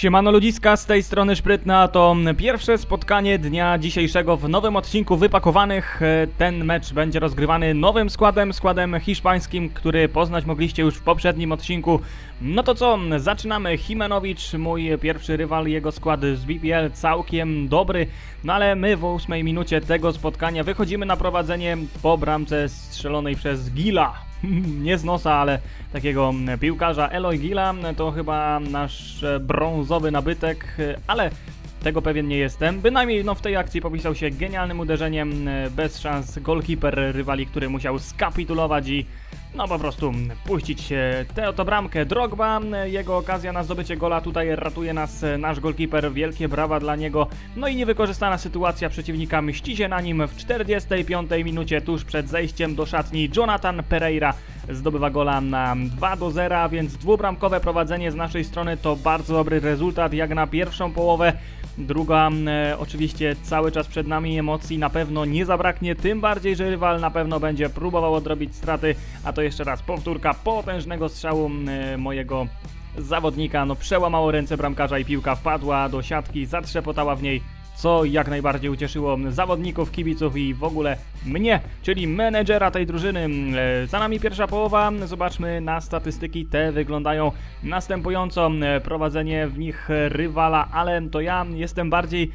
Siemano ludziska, z tej strony Szprytna, to pierwsze spotkanie dnia dzisiejszego w nowym odcinku Wypakowanych. Ten mecz będzie rozgrywany nowym składem, składem hiszpańskim, który poznać mogliście już w poprzednim odcinku. No to co, zaczynamy. Himenowicz, mój pierwszy rywal, jego skład z BBL całkiem dobry, no ale my w ósmej minucie tego spotkania wychodzimy na prowadzenie po bramce strzelonej przez Gila. Nie z nosa, ale takiego piłkarza. Eloy Gila to chyba nasz e, brązowy nabytek, e, ale tego pewien nie jestem. Bynajmniej no, w tej akcji popisał się genialnym uderzeniem, e, bez szans golkiper rywali, który musiał skapitulować i no po prostu puścić e, tę oto bramkę. Drogba, e, jego okazja na zdobycie gola, tutaj ratuje nas e, nasz golkiper, wielkie brawa dla niego. No i niewykorzystana sytuacja przeciwnika mści się na nim w 45 minucie, tuż przed zejściem do szatni. Jonathan Pereira zdobywa gola na 2 do 0, a więc dwubramkowe prowadzenie z naszej strony to bardzo dobry rezultat jak na pierwszą połowę. Druga e, oczywiście cały czas przed nami emocji na pewno nie zabraknie, tym bardziej, że rywal na pewno będzie próbował odrobić straty, a to jeszcze raz powtórka potężnego strzału e, mojego zawodnika, no przełamało ręce bramkarza i piłka wpadła do siatki, zatrzepotała w niej co jak najbardziej ucieszyło zawodników, kibiców i w ogóle mnie, czyli menedżera tej drużyny. E, Za nami pierwsza połowa, zobaczmy na statystyki, te wyglądają następująco. E, Prowadzenie w nich rywala, ale to ja jestem bardziej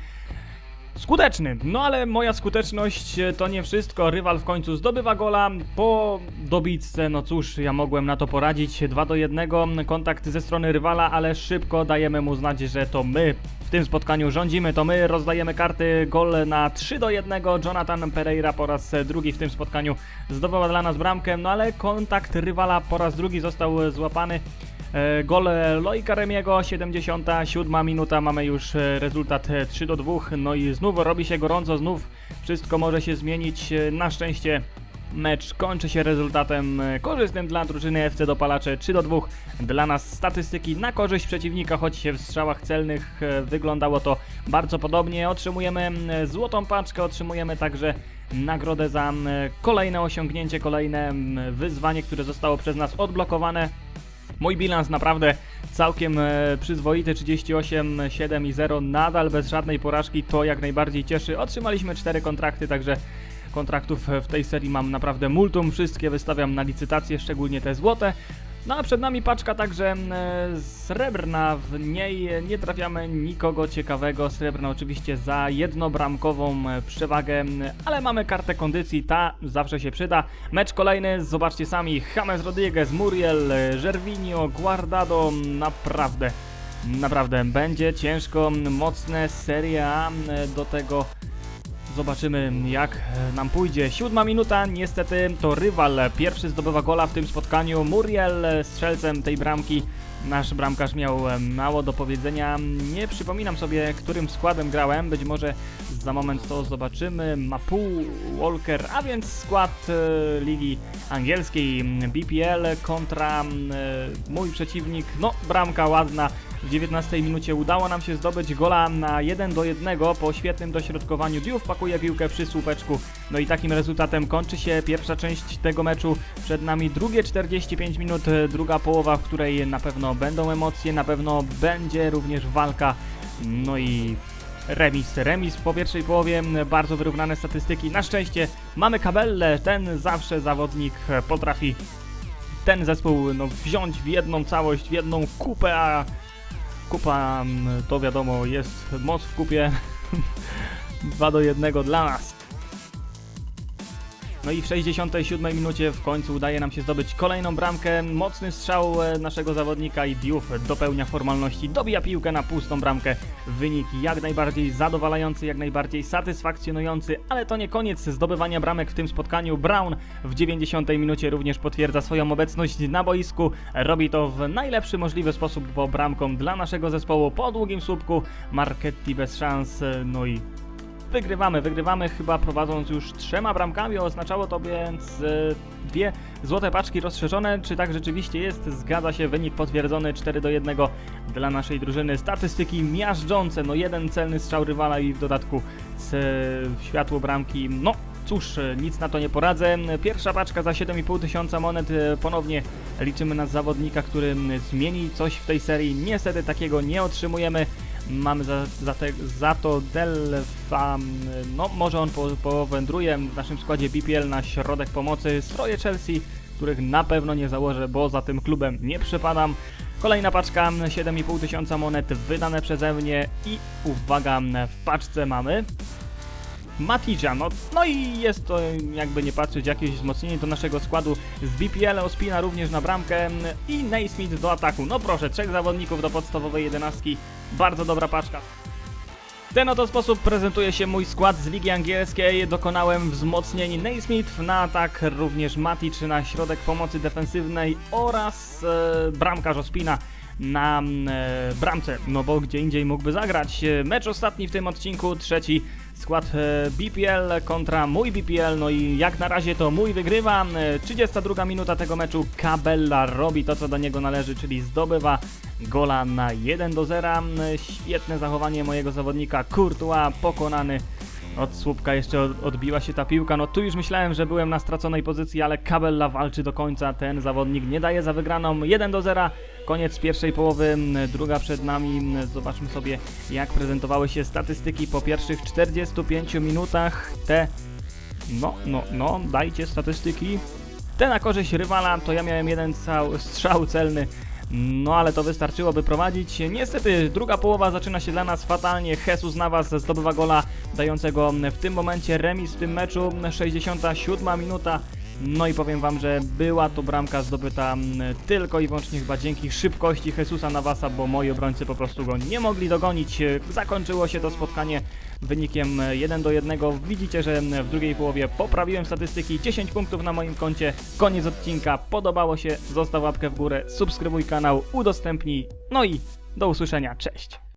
skuteczny. No ale moja skuteczność e, to nie wszystko. Rywal w końcu zdobywa gola po dobitce. No cóż, ja mogłem na to poradzić. 2 do 1 kontakt ze strony rywala, ale szybko dajemy mu znać, że to my w tym spotkaniu rządzimy, to my rozdajemy karty. Gol na 3 do 1. Jonathan Pereira po raz drugi w tym spotkaniu zdobywa dla nas bramkę, no ale kontakt rywala po raz drugi został złapany. E, Gol Loika Remiego, 77 minuta, mamy już e, rezultat e, 3 do 2, no i znów robi się gorąco, znów wszystko może się zmienić, E, na szczęście mecz kończy się rezultatem e, korzystnym dla drużyny FC Dopalacze 3 do 2, dla nas statystyki na korzyść przeciwnika, choć w strzałach celnych e, wyglądało to bardzo podobnie, otrzymujemy złotą paczkę, otrzymujemy także nagrodę za kolejne osiągnięcie, kolejne wyzwanie, które zostało przez nas odblokowane. Mój bilans naprawdę całkiem e, przyzwoity, 38, 7 i 0, nadal bez żadnej porażki, to jak najbardziej cieszy. Otrzymaliśmy 4 kontrakty, także kontraktów w tej serii mam naprawdę multum, wszystkie wystawiam na licytację, szczególnie te złote. No a przed nami paczka także e, srebrna, w niej nie trafiamy nikogo ciekawego, srebrna oczywiście za jednobramkową przewagę, m, ale mamy kartę kondycji, ta zawsze się przyda. Mecz kolejny, zobaczcie sami, James Rodriguez, Muriel, Gervinho, Guardado, naprawdę, naprawdę będzie ciężko, mocne Serie A, m, do tego Zobaczymy jak nam pójdzie. Siódma minuta, niestety to rywal pierwszy zdobywa gola w tym spotkaniu. Muriel strzelcem tej bramki. Nasz bramkarz miał e, mało do powiedzenia. Nie przypominam sobie, którym składem grałem. Być może za moment to zobaczymy. Mapu, Walker, a więc skład e, Ligi Angielskiej BPL kontra e, mój przeciwnik. No, bramka ładna. W 19 minucie udało nam się zdobyć gola na 1 do 1 po świetnym dośrodkowaniu. Diouf pakuje piłkę przy słupeczku. No i takim rezultatem kończy się pierwsza część tego meczu. Przed nami drugie 45 minut, druga połowa, w której na pewno będą emocje, na pewno będzie również walka. No i remis. Remis po pierwszej połowie, bardzo wyrównane statystyki. Na szczęście mamy Kabellę, ten zawsze zawodnik potrafi ten zespół no, wziąć w jedną całość, w jedną kupę, a kupa mm, to wiadomo jest moc w kupie 2 do 1 dla nas. No i w 67 minucie w końcu udaje nam się zdobyć kolejną bramkę. Mocny strzał e, naszego zawodnika i Diouf dopełnia formalności, dobija piłkę na pustą bramkę. Wynik jak najbardziej zadowalający, jak najbardziej satysfakcjonujący, ale to nie koniec zdobywania bramek w tym spotkaniu. Brown w 90 minucie również potwierdza swoją obecność na boisku. Robi to w najlepszy możliwy sposób, bo bramką dla naszego zespołu po długim słupku. Marchetti bez szans, e, no i wygrywamy, wygrywamy chyba prowadząc już trzema bramkami, oznaczało to więc e, dwie złote paczki rozszerzone, czy tak rzeczywiście jest? Zgadza się, wynik potwierdzony 4 do 1 dla naszej drużyny. Statystyki miażdżące, no jeden celny strzał rywala i w dodatku z, światło bramki, no cóż, nic na to nie poradzę. Pierwsza paczka za 7,5 tysiąca monet. e, Ponownie liczymy na zawodnika, który zmieni coś w tej serii. Niestety takiego nie otrzymujemy. Mamy za, za, te, za to Delfa, no może on po, powędruje w naszym składzie BPL na środek pomocy. Stroje Chelsea, których na pewno nie założę, bo za tym klubem nie przypadam. Kolejna paczka 7,5 tysiąca monet wydane przeze mnie i uwaga, w paczce mamy Maticza, no, i jest to jakby nie patrzeć jakieś wzmocnienie do naszego składu z BPL, Ospina również na bramkę i Naismith do ataku. No proszę, trzech zawodników do podstawowej jedenastki, bardzo dobra paczka. Ten oto sposób prezentuje się mój skład z Ligi Angielskiej. Dokonałem wzmocnień Naismith na atak, również Matic na środek pomocy defensywnej oraz e, bramkarz Ospina na e, bramce, no bo gdzie indziej mógłby zagrać. E, Mecz ostatni w tym odcinku, trzeci skład e, BPL kontra mój BPL, no i jak na razie to mój wygrywa. E, 32 minuta tego meczu, Cabella robi to co do niego należy, czyli zdobywa gola na 1 do 0. E, Świetne zachowanie mojego zawodnika Courtois, pokonany od słupka jeszcze od- odbiła się ta piłka. No tu już myślałem, że byłem na straconej pozycji, ale Cabella walczy do końca. Ten zawodnik nie daje za wygraną. 1 do 0. Koniec pierwszej połowy, druga przed nami. Zobaczmy sobie, jak prezentowały się statystyki po pierwszych 45 minutach. Te. No, no, no, dajcie statystyki. Te na korzyść rywala to ja miałem jeden strzał celny. No ale to wystarczyło, by prowadzić. Niestety druga połowa zaczyna się dla nas fatalnie. Jesus Navas zdobywa gola dającego w tym momencie remis w tym meczu. 67 minuta. No i powiem wam, że była to bramka zdobyta mm, tylko i wyłącznie chyba dzięki szybkości Jesusa Navasa, bo moi obrońcy po prostu go nie mogli dogonić. Zakończyło się to spotkanie wynikiem 1 do 1. Widzicie, że w drugiej połowie poprawiłem statystyki. 10 punktów na moim koncie. Koniec odcinka. Podobało się? Zostaw łapkę w górę, subskrybuj kanał, udostępnij. No i do usłyszenia. Cześć!